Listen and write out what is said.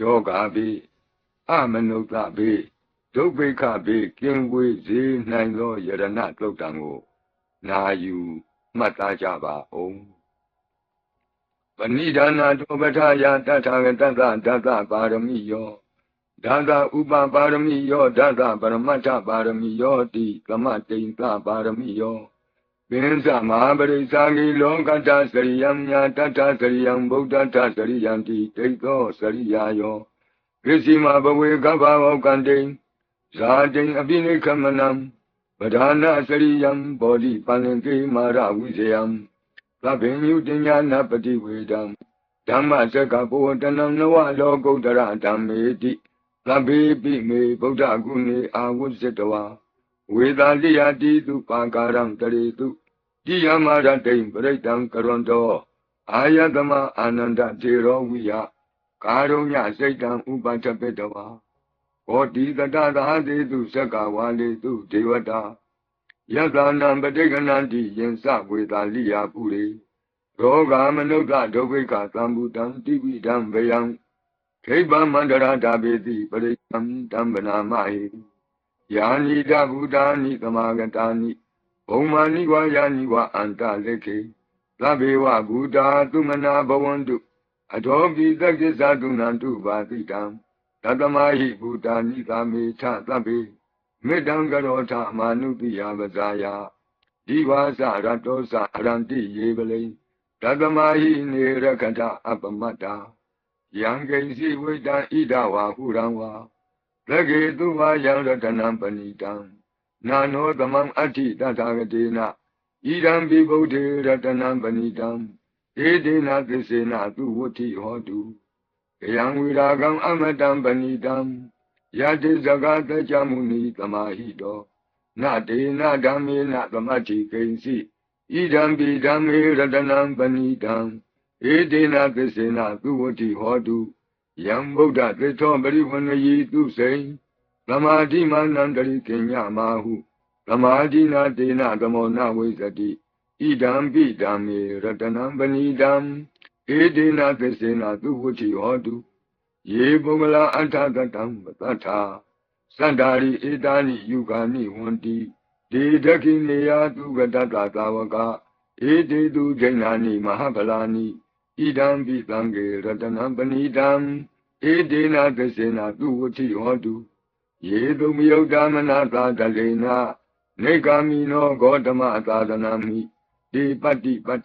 ယောဂါဘေးအမနုဿဘေးဒုဗ္ဗိခဘေးကင်းဝေးစေနိုင်သောယရဏတုတ်တံကိုနာယူမှတ်သားကြပါဦးပဏိဒါနာတောပဋ္ဌာယတထာဂတတဒသပါရမီယောဒါသဥပပါရမီယောဒါသပရမတ္ထပါရမီယောတိသမတိန်သပါရမီယော ပင်စမဟာပရိစ္ဆာဂိလောကတ္တစရိယံညာတတ္တစရိယံဗုဒ္ဓတ္တစရိယံတိတိသောစရိယာယောပစ္စည်းမဘဝေကဗ္ဗဝကံတိဇာတိအပိနိခမနံပဓာနာစရိယံဘောဓိပန္လင်ကေမာရဝိဇယံသဗ္ဗညုတညာနာပတိဝေဒံဓမ္မစကဘောတနံနဝလောကုတ္တရဓမ္မေတိသဗ္ဗေပိမေဗုဒ္ဓဂုဏေအာဝုဇ္ဇတဝါဝေသာလိယတိတုပါကာရံတရေတု တိယမရတိံပရိတံကရွန်တောအာယတမအာနန္ဒတေရောဝိယကာရုညစိတ်တံဥပတ္တပိတဝါဘောတိတတသာသေတုသက္ကဝါလေတုဒေဝတာယသနံပဋိကဏံတိယင်စဝေသာလိယပုရိရောဂမနုဿဒုက္ခိကသံဘူတံတိပိတံဗယံခိဗ္ဗမန္တရာတာပေတိပရိသံတံဗနာမဟိယာနိတဗုဒ္ဓာနိသမာဂတာနိ ဘုံမာနိဝါယာနိဝါအန္တလက်ခေသဗ္ဗေဝဘုဒ္ဓာသုမနာဘဝန္တုအထောပိသက္ကိသတုနန္တုပါတိတံတတမဟိဘုဒ္ဓာနိသာမေထသဗ္ဗေမေတ္တံကရောထမာနုတိယပဇာယဒီဝါစရတောစအရန္တိယေပလိတတမဟိနေရကထအပမတ္တာယံကိဉ္စီဝိတံဣဒဝါဟုရံဝါသကေတုဝါယံရတနံပဏိတံ နာနောသမံအဋ္ဌိတထာဂတေနဣဒံပိဗုဒ္ဓေရတနံပဏိတံဧတေနသစ္စေနသူဝဋ္ဌိဟောတုကယံဝိရာကံအမတံပဏိတံယတိဇဂတကြမုနိသမာဟိတောနတေနဓမ္မေနသမတ္တိကိဉ္စီဣဒံပိဓမ္မေရတနံပဏိတံဧတေနသစ္စေနသူဝတိဟောတုယံဗုဒ္ဓသစ္ထောပရိဝဏယီသူစိံ သမာဓိမနန္တရိကိညမာဟုသမာဓိနာတေနသမောနဝိသတိဣဒံပိဓမ္မေရတနံပဏိတံဧတေနသစ္စေနသူဝတိဟောတုယေပုဂ္ဂလာအထကတံပတ္ထာသန္တာရိဧတာနိယုဂာနိဝန္တိဒေဒခိနေယသူကတတသာဝကဧတေတုဂျိဏာနိမဟာဗလာနိဣဒံပိသံဃေရတနံပဏိတံဧတေနသစေနသူဝတိဟောတု ယေတုမယုတ်တမနာသာတလေနနေကာမိနောဂေါတမသာသနာမိဒီပတ္တိပတ္တ